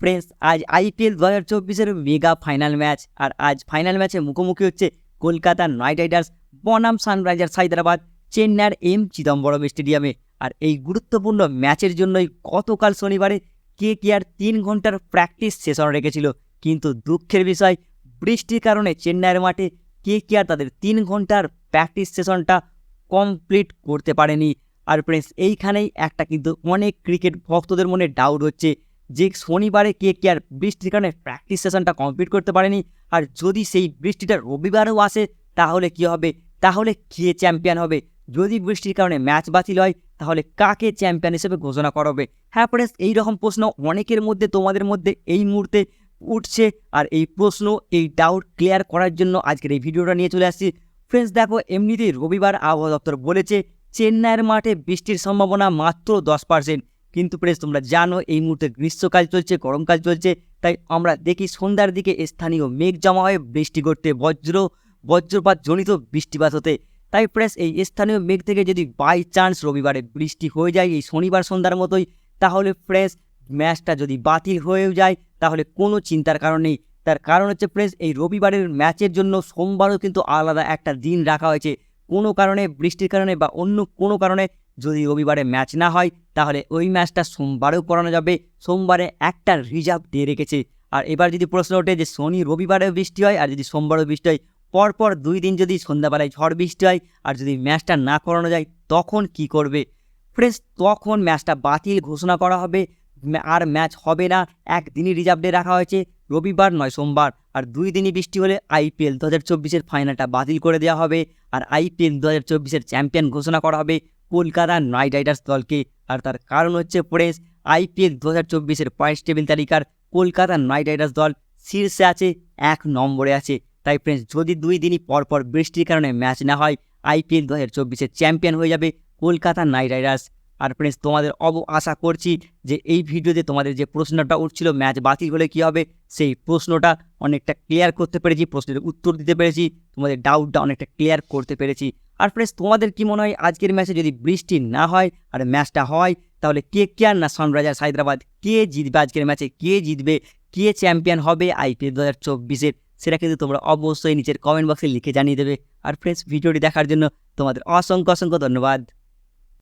Friends আজ IPL দু হাজার চব্বিশের মেগা ফাইনাল ম্যাচ আর আজ ফাইনাল ম্যাচে মুখোমুখি হচ্ছে কলকাতা নাইট রাইডার্স বনাম সানরাইজার্স হায়দ্রাবাদ, চেন্নাইয়ের এম চিদম্বরম স্টেডিয়ামে আর এই গুরুত্বপূর্ণ ম্যাচের জন্যই গতকাল শনিবারে কে কে আর তিন ঘণ্টার প্র্যাকটিস সেশন রেখেছিল। কিন্তু দুঃখের বিষয়, বৃষ্টির কারণে চেন্নাইয়ের মাঠে কে কে আর তাদের তিন ঘণ্টার প্র্যাকটিস সেশনটা কমপ্লিট করতে পারেনি। আর ফ্রেন্ডস এইখানেই একটা কিন্তু অনেক ক্রিকেট ভক্তদের মনে ডাউট হচ্ছে। যে শনিবারে কে কে আর বৃষ্টির কারণে প্র্যাকটিস সেশনটা কমপ্লিট করতে পারেনি, আর যদি সেই বৃষ্টিটা রবিবারেও আসে, তাহলে কি হবে? তাহলে কে চ্যাম্পিয়ন হবে? যদি বৃষ্টির কারণে ম্যাচ বাতিল হয়, তাহলে কাকে চ্যাম্পিয়ন হিসেবে ঘোষণা করা হবে? হ্যাঁ ফ্রেন্ডস, এইরকম প্রশ্ন অনেকের মধ্যে, তোমাদের মধ্যে এই মুহূর্তে উঠছে, আর এই প্রশ্ন, এই ডাউট ক্লিয়ার করার জন্য আজকের এই ভিডিওটা নিয়ে চলে আসছি। ফ্রেন্ডস, দেখো, এমনিতেই রবিবার আবহাওয়া দপ্তর বলেছে, চেন্নাইয়ের মাঠে বৃষ্টির সম্ভাবনা মাত্র দশ পার্সেন্ট কিন্তু প্রেস, তোমরা জানো, এই মুহূর্তে গ্রীষ্মকাল চলছে, গরমকাল চলছে, তাই আমরা দেখি সন্ধ্যার দিকে স্থানীয় মেঘ জমা হয়ে বৃষ্টি করতে বজ্র বজ্রপাত জনিত বৃষ্টিপাত হতে। তাই প্রেস, এই স্থানীয় মেঘ থেকে যদি বাই চান্স রবিবারে বৃষ্টি হয়ে যায়, এই শনিবার সন্ধ্যার মতোই, তাহলে ফ্রেশ ম্যাচটা যদি বাতিল হয়েও যায়, তাহলে কোনো চিন্তার কারণ নেই। তার কারণ হচ্ছে প্রেস, এই রবিবারের ম্যাচের জন্য সোমবারও কিন্তু আলাদা একটা দিন রাখা হয়েছে। কোনো কারণে, বৃষ্টির কারণে বা অন্য কোনো কারণে যদি রবিবারে ম্যাচ না হয়, তাহলে ওই ম্যাচটা সোমবারেও করানো যাবে। সোমবারে একটা রিজার্ভ দিয়ে রেখেছে। আর এবার যদি প্রশ্ন ওঠে যে শনি রবিবারেও বৃষ্টি হয়, আর যদি সোমবারেও বৃষ্টি হয়, পরপর দুই দিন যদি সন্ধ্যাবেলায় ঝড় বৃষ্টি হয়, আর যদি ম্যাচটা না করানো যায়, তখন কি করবে? ফ্রেন্ডস তখন ম্যাচটা বাতিল ঘোষণা করা হবে। আর ম্যাচ হবে না। একদিনই রিজার্ভ ডে রাখা হয়েছে, রবিবার নয়, সোমবার। আর দুই দিনই বৃষ্টি হলে আইপিএল দু হাজার চব্বিশের ফাইনালটা বাতিল করে দেওয়া হবে। আর আইপিএল দু হাজার চব্বিশের চ্যাম্পিয়ন ঘোষণা করা হবে। কলকাতা নাইট রাইডার্স দলকে। আর তার কারণ হচ্ছে ফ্রেন্ডস আইপিএল দু হাজার চব্বিশের পয়েন্টস টেবিল তালিকার কলকাতা নাইট রাইডার্স দল শীর্ষে আছে, এক নম্বরে আছে। তাই ফ্রেন্ডস যদি দুই দিনই পরপর বৃষ্টির কারণে ম্যাচ না হয়, আইপিএল দু হাজার চব্বিশের চ্যাম্পিয়ন হয়ে যাবে কলকাতা নাইট রাইডার্স। আর ফ্রেন্ডস তোমাদের অব আশা করছি যে এই ভিডিওতে তোমাদের যে প্রশ্নটা উঠছিল ম্যাচ বাতিল হলে কী হবে, সেই প্রশ্নটা অনেকটা ক্লিয়ার করতে পেরেছি, প্রশ্নের উত্তর দিতে পেরেছি, তোমাদের ডাউটটা অনেকটা ক্লিয়ার করতে পেরেছি। আর ফ্রেন্ডস তোমাদের কি মনে হয় আজকের ম্যাচে যদি বৃষ্টি না হয় আর ম্যাচটা হয়, তাহলে কে কে আর না সানরাইজার্স হায়দ্রাবাদ? কে জিতবে আজকের ম্যাচে কে জিতবে? কে চ্যাম্পিয়ন হবে আইপিএল দু হাজার চব্বিশের সেটা কিন্তু তোমরা অবশ্যই নিচের কমেন্ট বক্সে লিখে জানিয়ে দেবে। আর ফ্রেন্ডস ভিডিওটি দেখার জন্য তোমাদের অসংখ্য অসংখ্য ধন্যবাদ।